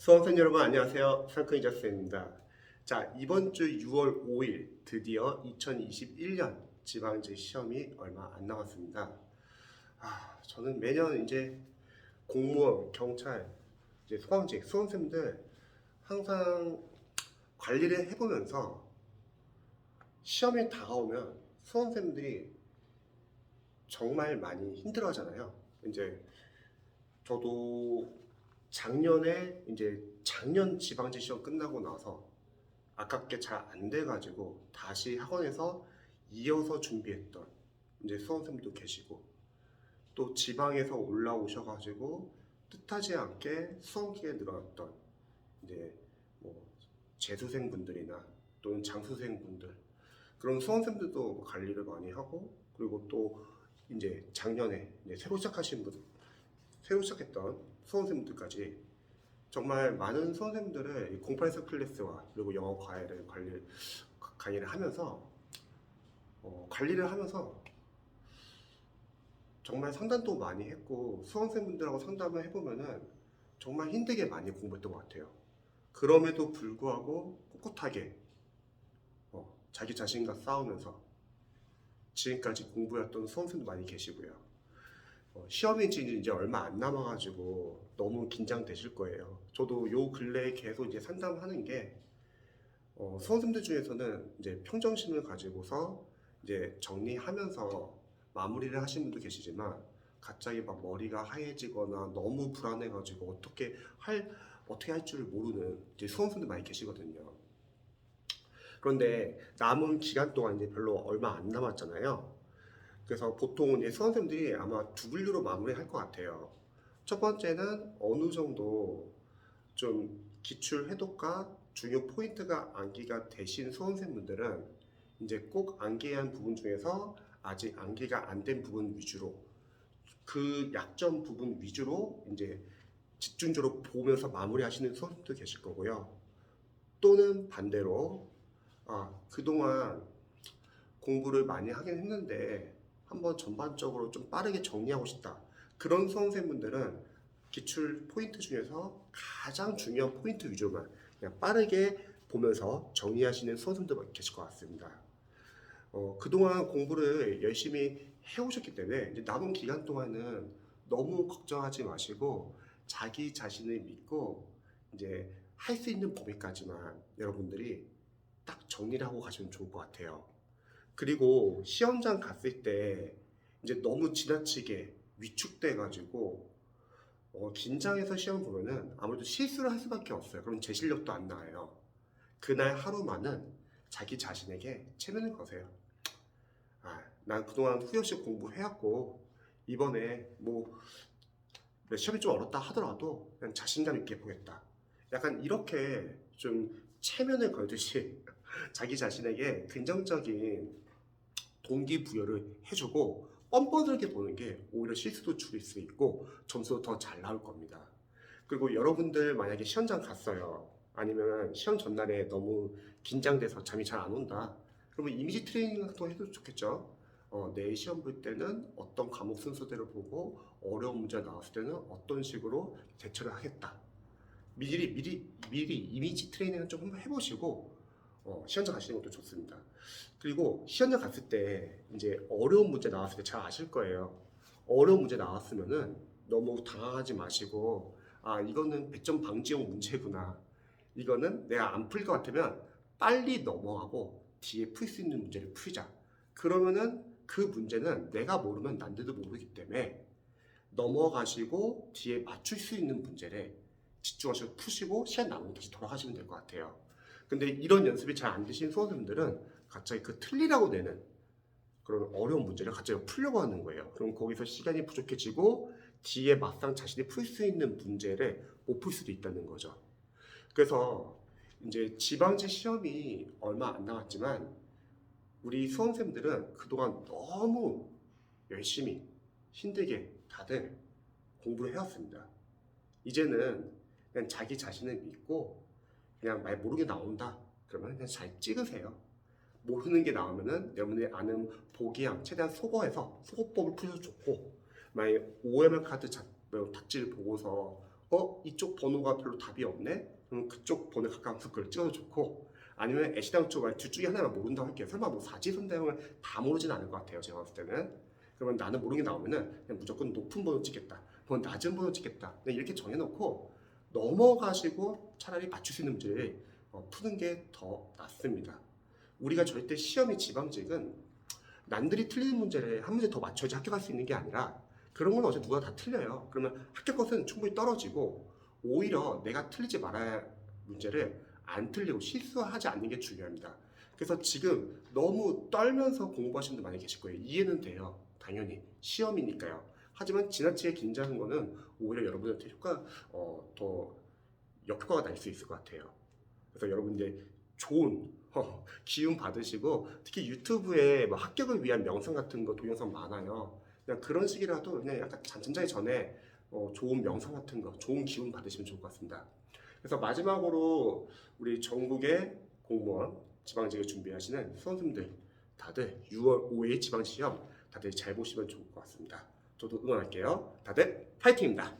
수험생 여러분 안녕하세요. 상크이 자스입니다. 자 이번 주 6월 5일 드디어 2021년 지방제 시험이 얼마 안 남았습니다. 아 저는 매년 이제 공무원, 경찰, 이제 소방직 수험생들 항상 관리를 해보면서 시험이 다가오면 수험생들이 정말 많이 힘들어하잖아요. 이제 저도 작년에 이제 작년 지방제 시험 끝나고 나서 아깝게 잘 안 돼가지고 다시 학원에서 이어서 준비했던 이제 수험생도 계시고 또 지방에서 올라오셔가지고 뜻하지 않게 수험기에 늘어났던 이제 뭐 재수생분들이나 또는 장수생분들 그런 수험생들도 뭐 관리를 많이 하고 그리고 또 이제 작년에 이제 새로 시작하신 분 새로 시작했던 수험생분들까지 정말 많은 수험생들을 08서 클래스와 그리고 영어 과외를 관리 강의를 하면서 어, 관리를 하면서 정말 상담도 많이 했고 수험생분들하고 상담을 해보면은 정말 힘들게 많이 공부했던 것 같아요. 그럼에도 불구하고 꿋꿋하게 어, 자기 자신과 싸우면서 지금까지 공부했던 수험생도 많이 계시고요. 어, 시험이 이제 얼마 안 남아가지고 너무 긴장되실 거예요. 저도 요 근래에 계속 이제 상담하는 게 어, 수험생들 중에서는 이제 평정심을 가지고서 이제 정리하면서 마무리를 하신 분도 계시지만 갑자기 막 머리가 하얘지거나 너무 불안해가지고 어떻게 할 어떻게 할 줄 모르는 이제 수험생들 많이 계시거든요. 그런데 남은 기간 동안 이제 별로 얼마 안 남았잖아요. 그래서 보통 이제 수험생들이 아마 두 분류로 마무리할 것 같아요. 첫 번째는 어느 정도 좀 기출 해독과 중요 포인트가 암기가 되신 수험생분들은 이제 꼭 암기해야 한 부분 중에서 아직 암기가 안 된 부분 위주로 그 약점 부분 위주로 이제 집중적으로 보면서 마무리하시는 수험생도 계실 거고요. 또는 반대로 아 그동안 공부를 많이 하긴 했는데 한번 전반적으로 좀 빠르게 정리하고 싶다. 그런 수험생분들은 기출 포인트 중에서 가장 중요한 포인트 위주로만 그냥 빠르게 보면서 정리하시는 수험생들 계실 것 같습니다. 어, 그동안 공부를 열심히 해오셨기 때문에 이제 남은 기간 동안은 너무 걱정하지 마시고 자기 자신을 믿고 이제 할 수 있는 범위까지만 여러분들이 딱 정리를 하고 가시면 좋을 것 같아요. 그리고 시험장 갔을 때 이제 너무 지나치게 위축돼 가지고 어, 긴장해서 시험 보면은 아무래도 실수를 할 수밖에 없어요. 그럼 제 실력도 안 나와요. 그날 하루만은 자기 자신에게 체면을 거세요. 아, 난 그동안 후회 없이 공부해왔고 이번에 뭐 시험이 좀 어렵다 하더라도 그냥 자신감 있게 보겠다. 약간 이렇게 좀 체면을 걸듯이 자기 자신에게 긍정적인 동기부여를 해주고 뻔뻔하게 보는 게 오히려 실수도 줄일 수 있고 점수도 더 잘 나올 겁니다. 그리고 여러분들 만약에 시험장 갔어요. 아니면 시험 전날에 너무 긴장돼서 잠이 잘 안 온다. 그러면 이미지 트레이닝 같은 거 해도 좋겠죠. 어, 내일 시험 볼 때는 어떤 과목 순서대로 보고 어려운 문제가 나왔을 때는 어떤 식으로 대처를 하겠다. 미리 미리 미리 이미지 트레이닝을 좀 한번 해보시고 어, 시험장 가시는 것도 좋습니다. 그리고 시험장 갔을 때 이제 어려운 문제 나왔을 때 잘 아실 거예요. 어려운 문제 나왔으면은 너무 당황하지 마시고 아 이거는 100점 방지용 문제구나. 이거는 내가 안 풀 것 같으면 빨리 넘어가고 뒤에 풀 수 있는 문제를 풀자. 그러면은 그 문제는 내가 모르면 남들도 모르기 때문에 넘어가시고 뒤에 맞출 수 있는 문제를 집중하셔서 푸시고 시간 남으면 다시 돌아가시면 될 것 같아요. 근데 이런 연습이 잘 안 되신 수험생들은 갑자기 그 틀리라고 내는 그런 어려운 문제를 갑자기 풀려고 하는 거예요. 그럼 거기서 시간이 부족해지고 뒤에 막상 자신이 풀 수 있는 문제를 못 풀 수도 있다는 거죠. 그래서 이제 지방제 시험이 얼마 안 남았지만 우리 수험생들은 그동안 너무 열심히 힘들게 다들 공부를 해왔습니다. 이제는 그냥 자기 자신을 믿고 그냥 말 모르게 나온다. 그러면 그냥 잘 찍으세요. 모르는 게 나오면은 여러분들이 아는 보기양 최대한 속어해서 속어법을 풀셔도 좋고 만약에 OMR 카드 자, 뭐 답지를 보고서 어 이쪽 번호가 별로 답이 없네. 그럼 그쪽 번호에 가까운 찍어서 좋고 아니면 애시당 쪽둘 중에 하나를 모른다고 할게요. 설마 뭐 사지선다형을 다 모르진 않을 것 같아요. 제가 봤을 때는. 그러면 나는 모르는 게 나오면은 그냥 무조건 높은 번호 찍겠다. 그건 낮은 번호 찍겠다. 이렇게 정해놓고 넘어가시고 차라리 맞출 수 있는 문제를 어, 푸는 게 더 낫습니다. 우리가 절대 시험이 지방직은 남들이 틀리는 문제를 한 문제 더 맞춰야지 합격할 수 있는 게 아니라 그런 건 어제 누가 다 틀려요. 그러면 합격 것은 충분히 떨어지고 오히려 내가 틀리지 말아야 할 문제를 안 틀리고 실수하지 않는 게 중요합니다. 그래서 지금 너무 떨면서 공부하시는 분들 많이 계실 거예요. 이해는 돼요. 당연히 시험이니까요. 하지만 지나치게 긴장한 거는 오히려 여러분한테 효과 어, 더 역효과가 날 수 있을 것 같아요. 그래서 여러분 이제 좋은 어, 기운 받으시고 특히 유튜브에 뭐 합격을 위한 명상 같은 거 동영상 많아요. 그냥 그런 식이라도 그냥 약간 잠자기 전에 어, 좋은 명상 같은 거, 좋은 기운 받으시면 좋을 것 같습니다. 그래서 마지막으로 우리 전국의 공무원 지방직을 준비하시는 수험생들 다들 6월 5일 지방시험 다들 잘 보시면 좋을 것 같습니다. 저도 응원할게요. 다들 파이팅입니다.